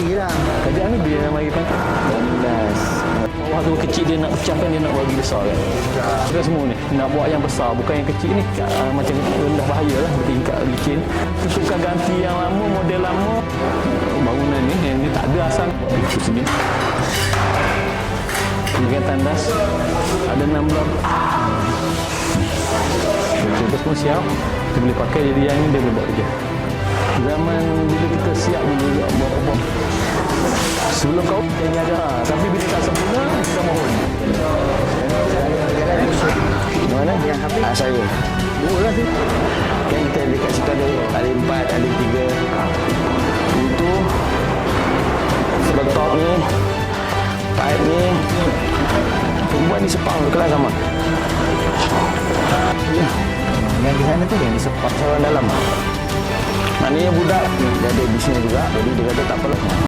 jadi lah. Kerjaan ni dia nak bagi pangkat. Bonus. Bawah tu kecil dia nak pecahkan dia nak bagi besar kan. Kita semua ni nak buat yang besar bukan yang kecil ni uh, macam rendah bahaya lah tingkat licin. Tutupkan ganti yang lama model lama bangunan ni yang ni tak ada asal di sini. Dengan tandas ada 16 Betul-betul semua siap Kita boleh pakai jadi yang ni dia boleh buat kerja Zaman bila kita Sebelum kau kita niaga Tapi bila tak sempurna kita mohon Mana? Yang habis? Ah, saya. Dua lah sih Kan kita dekat situ ada ada empat, ada tiga. Itu Sebetok ni Pipe ni Perempuan ni sepang kelas sama Ya Yang di sana tu yang disepak Orang dalam Maknanya budak Dia ada bisnes juga Jadi dia kata tak lah